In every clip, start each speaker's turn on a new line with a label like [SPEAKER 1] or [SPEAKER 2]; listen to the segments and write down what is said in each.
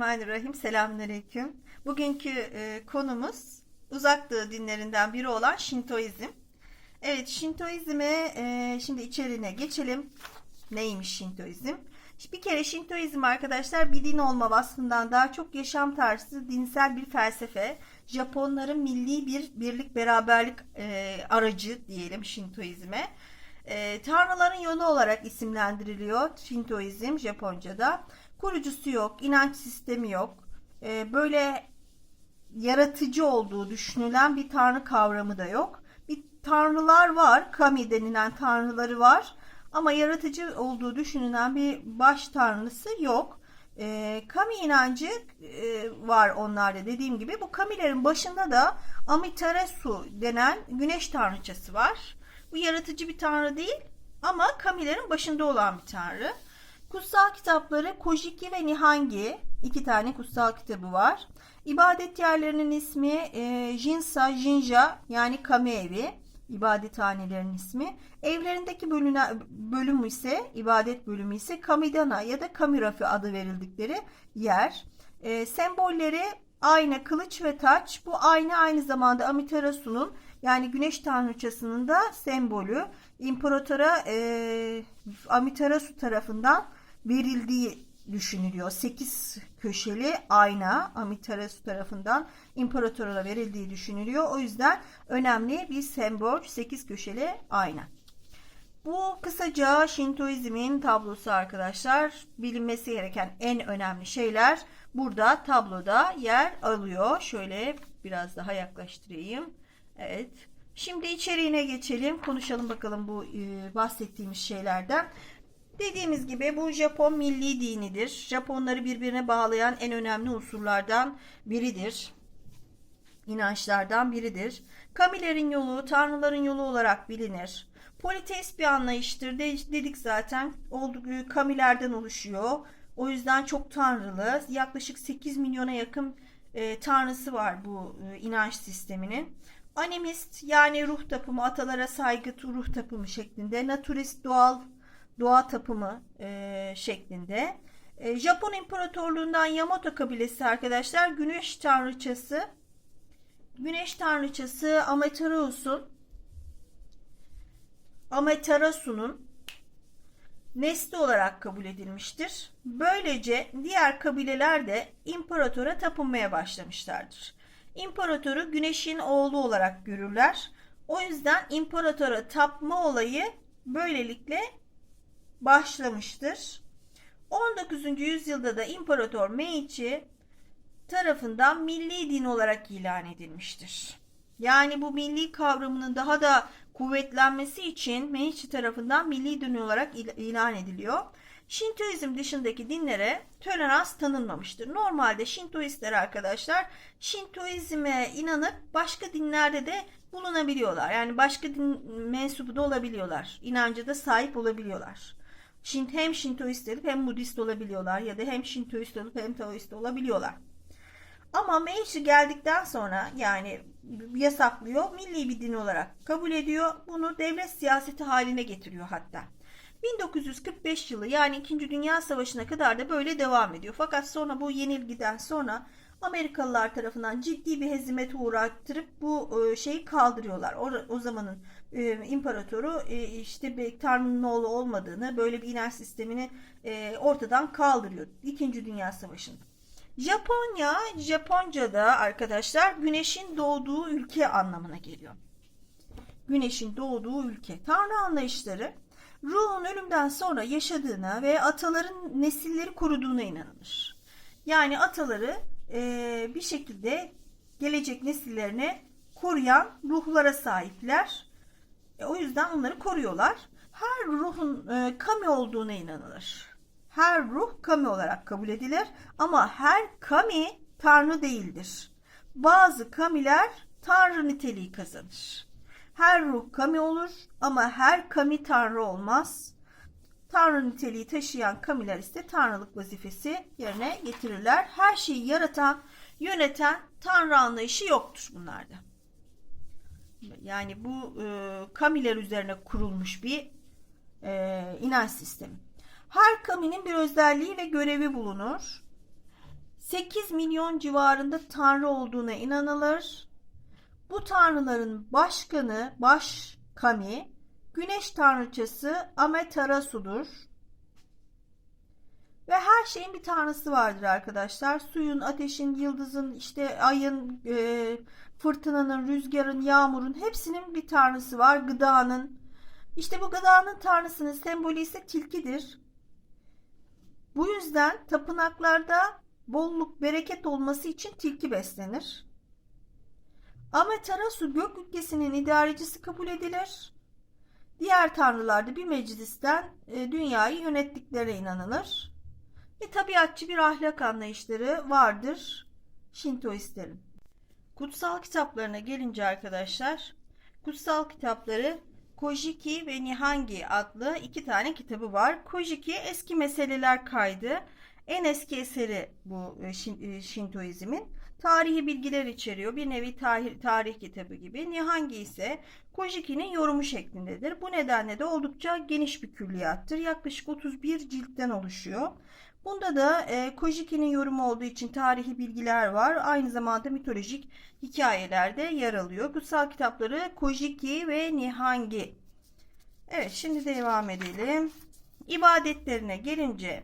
[SPEAKER 1] Bismillahirrahmanirrahim. Selamünaleyküm. Bugünkü e, konumuz uzak doğu dinlerinden biri olan Şintoizm. Evet, Şintoizme e, şimdi içeriğine geçelim. Neymiş Şintoizm? Bir kere Şintoizm arkadaşlar bir din olma vasfından daha çok yaşam tarzı, dinsel bir felsefe. Japonların milli bir birlik beraberlik e, aracı diyelim Şintoizme. E, tanrıların yolu olarak isimlendiriliyor Şintoizm Japonca'da. Kurucusu yok, inanç sistemi yok. E, böyle yaratıcı olduğu düşünülen bir tanrı kavramı da yok. Bir tanrılar var, kami denilen tanrıları var. Ama yaratıcı olduğu düşünülen bir baş tanrısı yok. E, kami inancı e, var onlarda dediğim gibi. Bu kamilerin başında da Amiterasu denen güneş tanrıçası var. Bu yaratıcı bir tanrı değil ama kamilerin başında olan bir tanrı. Kutsal kitapları Kojiki ve Nihangi iki tane kutsal kitabı var. İbadet yerlerinin ismi e, Jinsa Jinja yani kami evi ibadethanelerinin ismi. Evlerindeki bölüne, bölüm ise ibadet bölümü ise Kamidana ya da Kamirafi adı verildikleri yer. E, sembolleri ayna, kılıç ve taç. Bu ayna aynı zamanda Amaterasu'nun yani güneş tanrıçasının da sembolü. İmparatora e, Amiterasu tarafından verildiği düşünülüyor. 8 köşeli ayna Amiterasu tarafından imparatora verildiği düşünülüyor. O yüzden önemli bir sembol 8 köşeli ayna. Bu kısaca Şintoizmin tablosu arkadaşlar. Bilinmesi gereken en önemli şeyler burada tabloda yer alıyor. Şöyle biraz daha yaklaştırayım. Evet. Şimdi içeriğine geçelim. Konuşalım bakalım bu e, bahsettiğimiz şeylerden. Dediğimiz gibi bu Japon milli dinidir. Japonları birbirine bağlayan en önemli unsurlardan biridir. İnançlardan biridir. Kamilerin yolu, tanrıların yolu olarak bilinir. Politeist bir anlayıştır. De, dedik zaten. Olduğu kamilerden oluşuyor. O yüzden çok tanrılı. Yaklaşık 8 milyona yakın e, tanrısı var bu e, inanç sisteminin. Animist yani ruh tapımı, atalara saygı, ruh tapımı şeklinde. Naturist doğal doğa tapımı e, şeklinde. E, Japon İmparatorluğundan Yamato kabilesi arkadaşlar güneş tanrıçası güneş tanrıçası Amaterasu'nun Amaterasu'nun nesli olarak kabul edilmiştir. Böylece diğer kabileler de imparatora tapınmaya başlamışlardır. İmparatoru güneşin oğlu olarak görürler. O yüzden imparatora tapma olayı böylelikle başlamıştır. 19. yüzyılda da İmparator Meiji tarafından milli din olarak ilan edilmiştir. Yani bu milli kavramının daha da kuvvetlenmesi için Meiji tarafından milli din olarak ilan ediliyor. Şintoizm dışındaki dinlere tolerans tanınmamıştır. Normalde Şintoistler arkadaşlar Şintoizme inanıp başka dinlerde de bulunabiliyorlar. Yani başka din mensubu da olabiliyorlar. İnancı da sahip olabiliyorlar. Şint hem Şintoist olup hem Budist olabiliyorlar ya da hem Şintoist olup hem Taoist olabiliyorlar. Ama Meiji geldikten sonra yani yasaklıyor, milli bir din olarak kabul ediyor. Bunu devlet siyaseti haline getiriyor hatta. 1945 yılı yani 2. Dünya Savaşı'na kadar da böyle devam ediyor. Fakat sonra bu yenilgiden sonra Amerikalılar tarafından ciddi bir hezimete uğrattırıp bu e, şeyi kaldırıyorlar. O, o zamanın e, imparatoru e, işte bir Tanrı'nın oğlu olmadığını, böyle bir inanç sistemini e, ortadan kaldırıyor. İkinci Dünya Savaşı'nda. Japonya, Japonca'da arkadaşlar güneşin doğduğu ülke anlamına geliyor. Güneşin doğduğu ülke. Tanrı anlayışları ruhun ölümden sonra yaşadığına ve ataların nesilleri koruduğuna inanılır. Yani ataları e, bir şekilde gelecek nesillerini koruyan ruhlara sahipler. E, o yüzden onları koruyorlar. Her ruhun e, kami olduğuna inanılır. Her ruh kami olarak kabul edilir ama her kami tanrı değildir. Bazı kamiler tanrı niteliği kazanır. Her ruh kami olur ama her kami tanrı olmaz. Tanrı niteliği taşıyan kamiler ise tanrılık vazifesi yerine getirirler. Her şeyi yaratan, yöneten tanrı anlayışı yoktur bunlarda. Yani bu e, kamiler üzerine kurulmuş bir e, inanç sistemi. Her kaminin bir özelliği ve görevi bulunur. 8 milyon civarında tanrı olduğuna inanılır. Bu tanrıların başkanı, baş kami, güneş tanrıçası Ametarasu'dur. Ve her şeyin bir tanrısı vardır arkadaşlar. Suyun, ateşin, yıldızın, işte ayın, e, fırtınanın, rüzgarın, yağmurun hepsinin bir tanrısı var. Gıdanın. İşte bu gıdanın tanrısının sembolü ise tilkidir. Bu yüzden tapınaklarda bolluk, bereket olması için tilki beslenir. Amaterasu gök ülkesinin idarecisi kabul edilir. Diğer tanrılar da bir meclisten e, dünyayı yönettiklerine inanılır. Ve tabiatçı bir ahlak anlayışları vardır Şintoistlerin. Kutsal kitaplarına gelince arkadaşlar, kutsal kitapları Kojiki ve Nihangi adlı iki tane kitabı var. Kojiki eski meseleler kaydı. En eski eseri bu e, e, Şintoizmin. Tarihi bilgiler içeriyor. Bir nevi tarih, tarih kitabı gibi. Nihangi ise Kojiki'nin yorumu şeklindedir. Bu nedenle de oldukça geniş bir külliyattır. Yaklaşık 31 ciltten oluşuyor. Bunda da e, Kojiki'nin yorumu olduğu için tarihi bilgiler var. Aynı zamanda mitolojik hikayelerde yer alıyor. Kutsal kitapları Kojiki ve Nihangi. Evet şimdi devam edelim. İbadetlerine gelince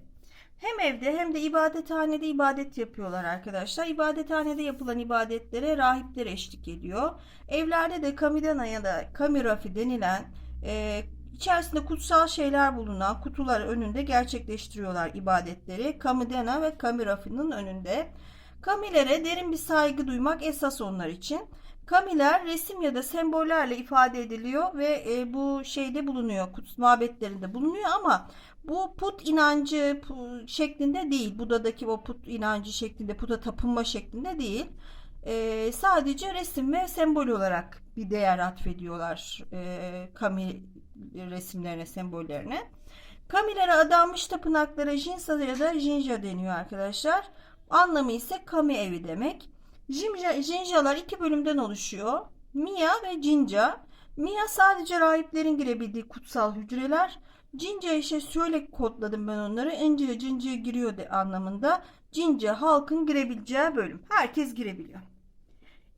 [SPEAKER 1] hem evde hem de ibadethanede ibadet yapıyorlar arkadaşlar. İbadethanede yapılan ibadetlere rahipler eşlik ediyor. Evlerde de kamidana ya da kamirafi denilen e, içerisinde kutsal şeyler bulunan kutular önünde gerçekleştiriyorlar ibadetleri. Kamidana ve kamirafi'nin önünde. Kamilere derin bir saygı duymak esas onlar için. Kamiler resim ya da sembollerle ifade ediliyor ve e, bu şeyde bulunuyor, kutsal mabetlerinde bulunuyor ama bu put inancı şeklinde değil. Buda'daki o put inancı şeklinde, puta tapınma şeklinde değil. E, sadece resim ve sembol olarak bir değer atfediyorlar e, kami resimlerine, sembollerine. Kamilere adanmış tapınaklara Jinsa ya da Jinja deniyor arkadaşlar. Anlamı ise kami evi demek. Jinja, Jinjalar iki bölümden oluşuyor. Mia ve Jinja. Mia sadece rahiplerin girebildiği kutsal hücreler. Jinja işte şöyle kodladım ben onları. Enciye Cinci'ye giriyor de anlamında. Jinja halkın girebileceği bölüm. Herkes girebiliyor.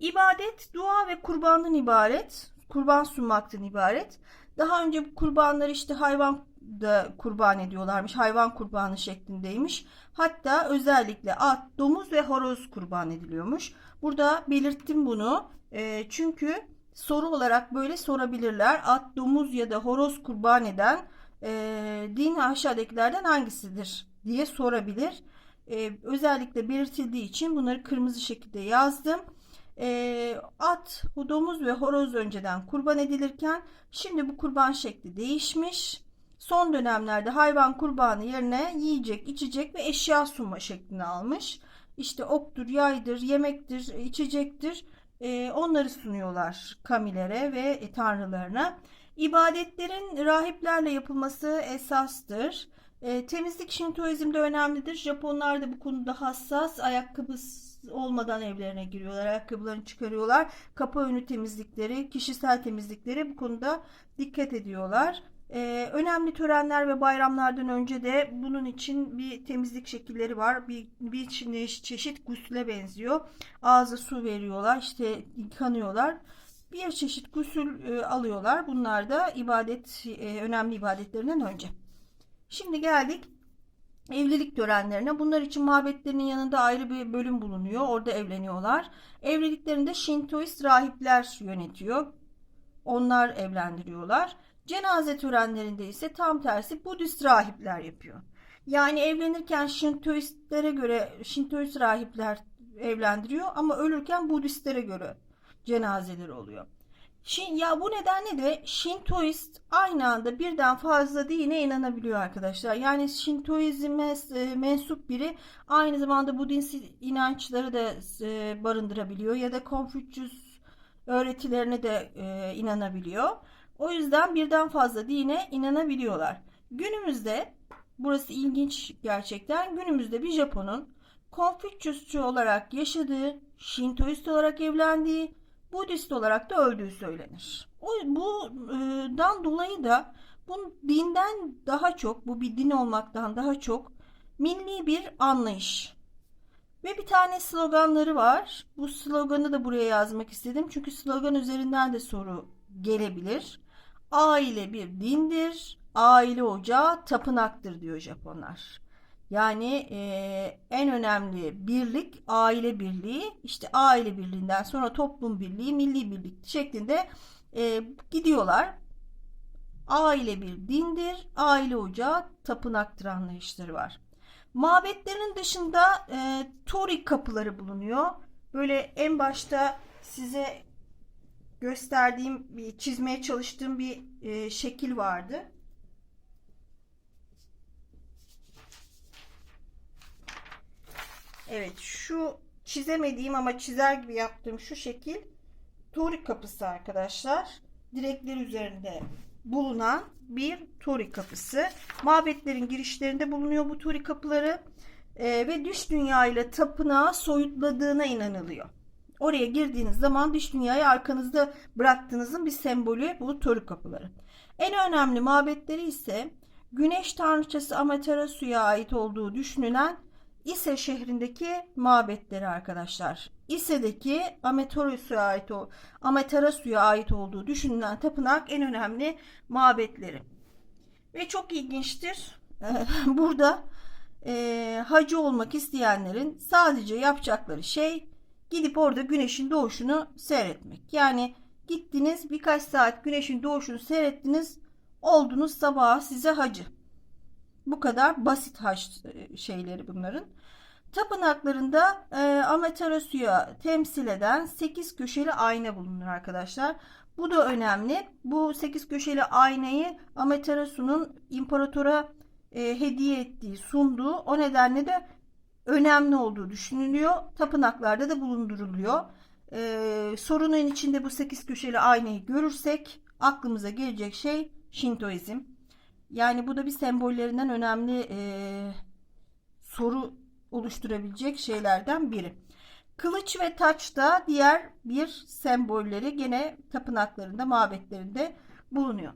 [SPEAKER 1] İbadet, dua ve kurbandan ibaret. Kurban sunmaktan ibaret. Daha önce bu kurbanlar işte hayvan da kurban ediyorlarmış. Hayvan kurbanı şeklindeymiş. Hatta özellikle at, domuz ve horoz kurban ediliyormuş. Burada belirttim bunu. E, çünkü soru olarak böyle sorabilirler. At, domuz ya da horoz kurban eden e, din aşağıdakilerden hangisidir diye sorabilir. E, özellikle belirtildiği için bunları kırmızı şekilde yazdım. E, at, domuz ve horoz önceden kurban edilirken şimdi bu kurban şekli değişmiş. Son dönemlerde hayvan kurbanı yerine yiyecek, içecek ve eşya sunma şeklini almış. İşte oktur, yaydır, yemektir, içecektir. E, onları sunuyorlar kamilere ve e, tanrılarına. İbadetlerin rahiplerle yapılması esastır. E, temizlik Şintoizmde önemlidir. Japonlar da bu konuda hassas. Ayakkabı olmadan evlerine giriyorlar. Ayakkabılarını çıkarıyorlar. Kapı önü temizlikleri, kişisel temizlikleri bu konuda dikkat ediyorlar. Ee, önemli törenler ve bayramlardan önce de bunun için bir temizlik şekilleri var. Bir, bir çe- çeşit gusüle benziyor. Ağza su veriyorlar, işte yıkanıyorlar. Bir çeşit gusül e, alıyorlar. Bunlar da ibadet, e, önemli ibadetlerinden önce. Şimdi geldik evlilik törenlerine. Bunlar için mabetlerinin yanında ayrı bir bölüm bulunuyor. Orada evleniyorlar. Evliliklerinde Şintoist rahipler yönetiyor. Onlar evlendiriyorlar. Cenaze törenlerinde ise tam tersi Budist rahipler yapıyor. Yani evlenirken Şintoistlere göre Şintoist rahipler evlendiriyor ama ölürken Budistlere göre cenazeler oluyor. Şin, ya bu nedenle de Şintoist aynı anda birden fazla dine inanabiliyor arkadaşlar. Yani Şintoizme e, mensup biri aynı zamanda Budist inançları da e, barındırabiliyor ya da Konfüçyüs öğretilerine de e, inanabiliyor. O yüzden birden fazla dine inanabiliyorlar. Günümüzde burası ilginç gerçekten. Günümüzde bir Japon'un Konfüçyüsçü olarak yaşadığı, Şintoist olarak evlendiği, Budist olarak da öldüğü söylenir. O bundan dolayı da bu dinden daha çok, bu bir din olmaktan daha çok milli bir anlayış. Ve bir tane sloganları var. Bu sloganı da buraya yazmak istedim. Çünkü slogan üzerinden de soru gelebilir. Aile bir dindir, aile ocağı tapınaktır diyor Japonlar. Yani e, en önemli birlik aile birliği. İşte aile birliğinden sonra toplum birliği, milli birlik şeklinde e, gidiyorlar. Aile bir dindir, aile ocağı tapınaktır anlayışları var. Mabetlerin dışında e, Tori kapıları bulunuyor. Böyle en başta size gösterdiğim, çizmeye çalıştığım bir e, şekil vardı. Evet, şu çizemediğim ama çizer gibi yaptığım şu şekil Tori kapısı arkadaşlar. Direkler üzerinde bulunan bir Tori kapısı. Mabetlerin girişlerinde bulunuyor bu Tori kapıları Ee, ve dış dünya ile tapınağı soyutladığına inanılıyor. Oraya girdiğiniz zaman dış dünyayı arkanızda bıraktığınızın bir sembolü bu Tori kapıları. En önemli mabetleri ise Güneş tanrıçası Amaterasu'ya ait olduğu düşünülen İse şehrindeki mabetleri arkadaşlar. İse'deki Amaterasu'ya ait o Amaterasu'ya ait olduğu düşünülen tapınak en önemli mabetleri. Ve çok ilginçtir. Burada e, hacı olmak isteyenlerin sadece yapacakları şey gidip orada güneşin doğuşunu seyretmek. Yani gittiniz birkaç saat güneşin doğuşunu seyrettiniz oldunuz sabaha size hacı. Bu kadar basit haç şeyleri bunların. Tapınaklarında e, Amaterasu'ya temsil eden 8 köşeli ayna bulunur arkadaşlar. Bu da önemli. Bu 8 köşeli aynayı Amaterasu'nun imparatora e, hediye ettiği, sunduğu o nedenle de önemli olduğu düşünülüyor. Tapınaklarda da bulunduruluyor. E, sorunun içinde bu 8 köşeli aynayı görürsek aklımıza gelecek şey Şintoizm. Yani bu da bir sembollerinden önemli e, soru oluşturabilecek şeylerden biri. Kılıç ve taç da diğer bir sembolleri gene tapınaklarında, mabetlerinde bulunuyor.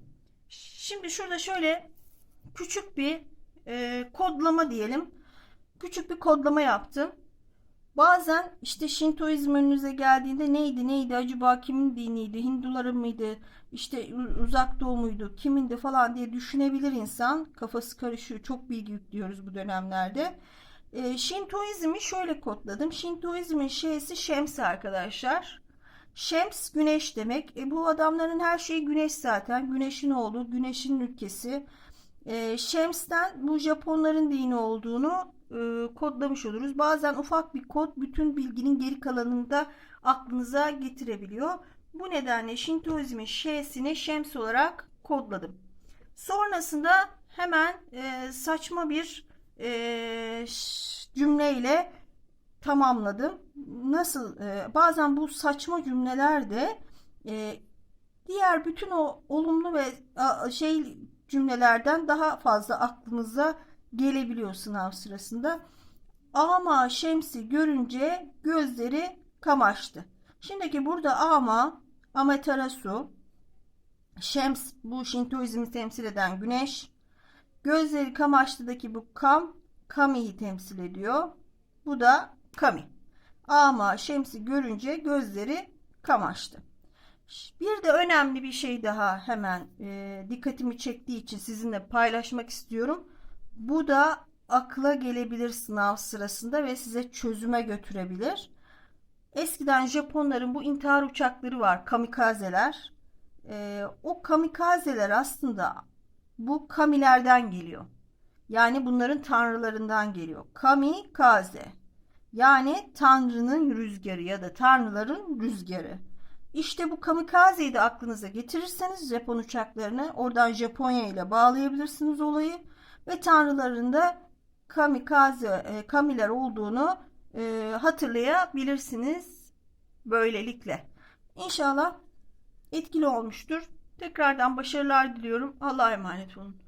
[SPEAKER 1] Şimdi şurada şöyle küçük bir e, kodlama diyelim. Küçük bir kodlama yaptım. Bazen işte Şintoizm önünüze geldiğinde neydi neydi? Acaba kimin diniydi? Hinduların mıydı? İşte uzak doğu muydu? Kimindi falan diye düşünebilir insan. Kafası karışıyor. Çok bilgi yüklüyoruz bu dönemlerde. E, Şintoizmi şöyle kodladım. Şintoizmin şeysi Şems arkadaşlar. Şems güneş demek. E, bu adamların her şeyi güneş zaten. Güneşin oğlu güneşin ülkesi. E, Şems'ten bu Japonların dini olduğunu e, kodlamış oluruz. Bazen ufak bir kod bütün bilginin geri kalanını da aklınıza getirebiliyor. Bu nedenle Şintoizmin Ş'sini Şems olarak kodladım. Sonrasında hemen e, saçma bir e, cümleyle tamamladım. Nasıl? E, bazen bu saçma cümlelerde e, diğer bütün o olumlu ve a, şey cümlelerden daha fazla aklınıza gelebiliyor sınav sırasında. Ama Şems'i görünce gözleri kamaştı. Şimdiki burada ama Amaterasu Şems bu Şintoizmi temsil eden güneş. Gözleri kamaştıdaki bu kam Kami'yi temsil ediyor. Bu da Kami. Ama Şems'i görünce gözleri kamaştı. Bir de önemli bir şey daha hemen e, dikkatimi çektiği için sizinle paylaşmak istiyorum. Bu da akla gelebilir sınav sırasında ve size çözüme götürebilir. Eskiden Japonların bu intihar uçakları var, kamikazeler. E, o kamikazeler aslında bu kamilerden geliyor. Yani bunların tanrılarından geliyor. Kamikaze. Yani tanrının rüzgarı ya da tanrıların rüzgarı. İşte bu kamikazeyi de aklınıza getirirseniz Japon uçaklarını oradan Japonya ile bağlayabilirsiniz olayı ve tanrıların da kamikaze e, kamiler olduğunu e, hatırlayabilirsiniz böylelikle. İnşallah etkili olmuştur. Tekrardan başarılar diliyorum. Allah'a emanet olun.